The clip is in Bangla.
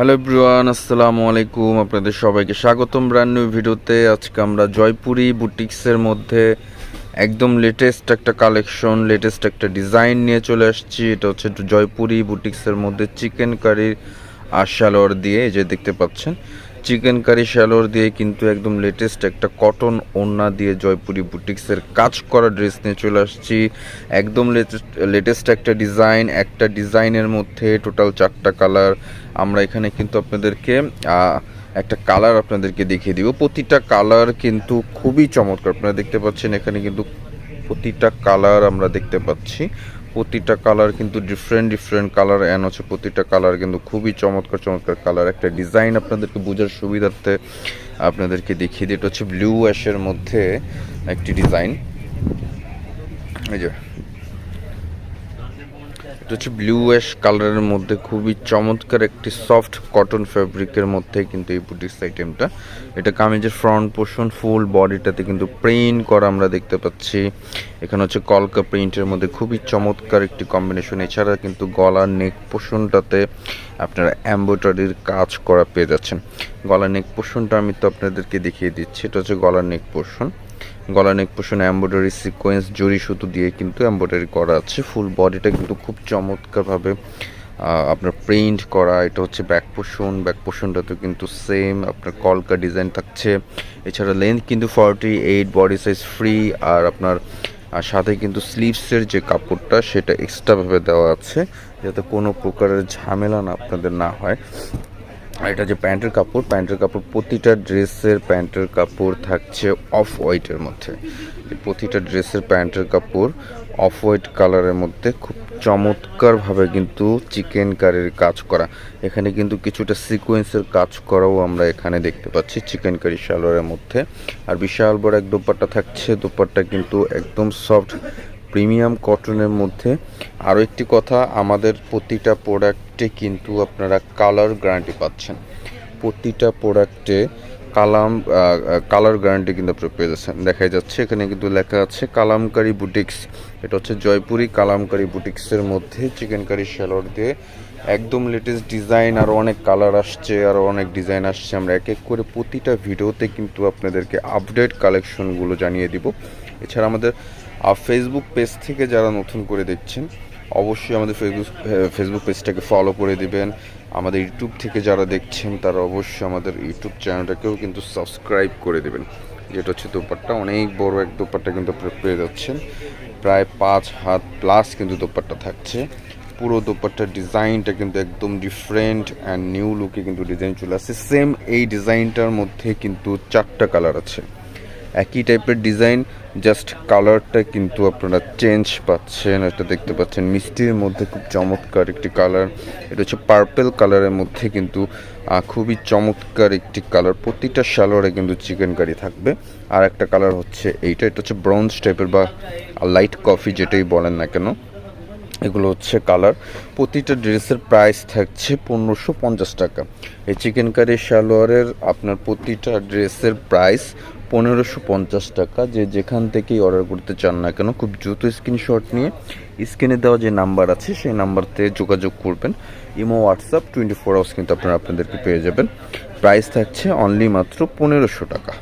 হ্যালো ব্রুয়ান আসসালামু আলাইকুম। আপনাদের সবাইকে স্বাগতম ব্র্যান্ড নিউ ভিডিওতে। আজকে আমরা জয়পুরি বুটিক্সের মধ্যে একদম লেটেস্ট একটা কালেকশন লেটেস্ট একটা ডিজাইন নিয়ে চলে আসছি। এটা হচ্ছে জয়পুরি বুটিক্সের মধ্যে চিকেন কারির আর সালোয়ার দিয়ে যে দেখতে পাচ্ছেন। চিকেন কারি শ্যালোয়ার দিয়ে কিন্তু একদম লেটেস্ট একটা কটন ওড়না দিয়ে জয়পুরি বুটিক্সের কাজ করা ড্রেস নিয়ে চলে আসছি। একদম লেটেস্ট লেটেস্ট একটা ডিজাইন একটা ডিজাইনের মধ্যে টোটাল চারটা কালার আমরা এখানে কিন্তু আপনাদেরকে একটা কালার আপনাদেরকে দেখিয়ে দিব। প্রতিটা কালার কিন্তু খুবই চমৎকার। আপনারা দেখতে পাচ্ছেন এখানে কিন্তু প্রতিটা কালার আমরা দেখতে পাচ্ছি। প্রতিটা কালার কিন্তু ডিফারেন্ট ডিফারেন্ট কালার অ্যান হচ্ছে প্রতিটা কালার কিন্তু খুবই চমৎকার চমৎকার কালার একটা ডিজাইন আপনাদেরকে বোঝার সুবিধার্থে আপনাদেরকে দেখিয়ে দিই। এটা হচ্ছে ব্লু অ্যাশের মধ্যে একটি ডিজাইন এই যে এটা হচ্ছে ব্লু অ্যাশ কালারের মধ্যে খুবই চমৎকার একটি সফট কটন ফ্যাব্রিকের মধ্যে কিন্তু এই বুটিক্স আইটেমটা এটা কামিজের ফ্রন্ট পোর্শন ফুল বডিটাতে কিন্তু প্রিন্ট করা আমরা দেখতে পাচ্ছি। এখানে হচ্ছে কলকা প্রিন্টের মধ্যে খুবই চমৎকার একটি কম্বিনেশন এছাড়া কিন্তু গলার নেক পোর্শনটাতে আপনারা এম্ব্রয়ডারির কাজ করা পেয়ে যাচ্ছেন। গলার নেক পোর্শনটা আমি তো আপনাদেরকে দেখিয়ে দিচ্ছি। এটা হচ্ছে গলার নেক পোর্শন গলা নেক পোষণ এম্ব্রয়ডারি সিকোয়েন্স জরি সুতো দিয়ে কিন্তু এম্ব্রয়ডারি করা আছে। ফুল বডিটা কিন্তু খুব চমৎকারভাবে আপনার প্রিন্ট করা। এটা হচ্ছে ব্যাক পোষণ ব্যাক পোষণটাতে কিন্তু সেম আপনার কলকা ডিজাইন থাকছে। এছাড়া লেন্থ কিন্তু forty eight body size free আর আপনার, আর সাথে কিন্তু স্লিভসের যে কাপড়টা, সেটা এক্সট্রাভাবে দেওয়া আছে, যাতে কোনো প্রকারের ঝামেলা না, আপনাদের না হয়। আর এটা যে প্যান্টের কাপড়। প্যান্টের কাপড়, প্রতিটা ড্রেসের প্যান্টের কাপড় থাকছে অফ হোয়াইটের মধ্যে। প্রতিটা ড্রেসের প্যান্টের কাপড় অফ হোয়াইট কালারের মধ্যে খুব চমৎকারভাবে কিন্তু চিকেন কারির কাজ করা। এখানে কিন্তু কিছুটা সিকোয়েন্সের কাজ করাও আমরা এখানে দেখতে পাচ্ছি চিকেন কারি সালোয়ারের মধ্যে। আর বিশাল বড় এক দোপাট্টা থাকছে। দোপাট্টা কিন্তু একদম সফট প্রিমিয়াম কটনের মধ্যে। আরও একটি কথা, আমাদের প্রতিটা প্রোডাক্টে কিন্তু আপনারা কালার গ্যারান্টি পাচ্ছেন। প্রতিটা প্রোডাক্টে কালাম কালার গ্যারান্টি কিন্তু আপনারা পেয়ে যাচ্ছেন। দেখা যাচ্ছে, এখানে কিন্তু লেখা আছে কালামকারি বুটিক্স। এটা হচ্ছে জয়পুরি কালামকারি বুটিক্সের মধ্যে চিকেন কারি স্যালোয়ার দিয়ে। একদম লেটেস্ট ডিজাইন আরও অনেক কালার আসছে আরও অনেক ডিজাইন আসছে। আমরা এক এক করে প্রতিটা ভিডিওতে কিন্তু আপনাদেরকে আপডেট কালেকশনগুলো জানিয়ে দিব। এছাড়া আমাদের আর ফেসবুক পেজ থেকে যারা নতুন করে দেখছেন, অবশ্যই আমাদের ফেসবুক ফেসবুক পেজটাকে ফলো করে দিবেন। আমাদের ইউটিউব থেকে যারা দেখছেন, তারা অবশ্যই আমাদের ইউটিউব চ্যানেলটাকেও কিন্তু সাবস্ক্রাইব করে দেবেন। যেটা হচ্ছে দোপাট্টা, অনেক বড় এক দোপাট্টা কিন্তু আপনারা পেয়ে যাচ্ছেন। প্রায় পাঁচ হাত প্লাস কিন্তু দোপাট্টা থাকছে। পুরো দোপাট্টার ডিজাইনটা কিন্তু একদম ডিফারেন্ট অ্যান্ড নিউ লুকে কিন্তু ডিজাইন চলে আসছে। সেম এই ডিজাইনটার মধ্যে কিন্তু চারটা কালার আছে। একই টাইপের ডিজাইন জাস্ট কালারটা কিন্তু আপনারা চেঞ্জ পাচ্ছেন। এটা দেখতে পাচ্ছেন, মিষ্টির মধ্যে খুব চমৎকার একটি কালার এটা হচ্ছে পার্পেল কালারের মধ্যে কিন্তু খুবই চমৎকার একটি কালার প্রতিটা সালোয়ারে কিন্তু চিকেন কারি থাকবে। আর একটা কালার হচ্ছে এইটা, এটা হচ্ছে ব্রাউন্স টাইপের বা লাইট কফি যেটাই বলেন না কেন। এগুলো হচ্ছে কালার প্রতিটা ড্রেসের প্রাইস থাকছে পনেরোশো পঞ্চাশ টাকা। এই চিকেন কারি সালোয়ারের আপনার প্রতিটা ড্রেসের প্রাইস পনেরোশো পঞ্চাশ টাকা। যে যেখান থেকেই অর্ডার করতে চান না কেন, খুব দ্রুত স্ক্রিনশট নিয়ে স্ক্রিনে দেওয়া যে নাম্বার আছে, সেই নাম্বারতে যোগাযোগ করবেন। Imo WhatsApp twenty four hours কিন্তু আপনারা আপনাদেরকে পেয়ে যাবেন। প্রাইস থাকছে অনলি মাত্র পনেরোশো টাকা।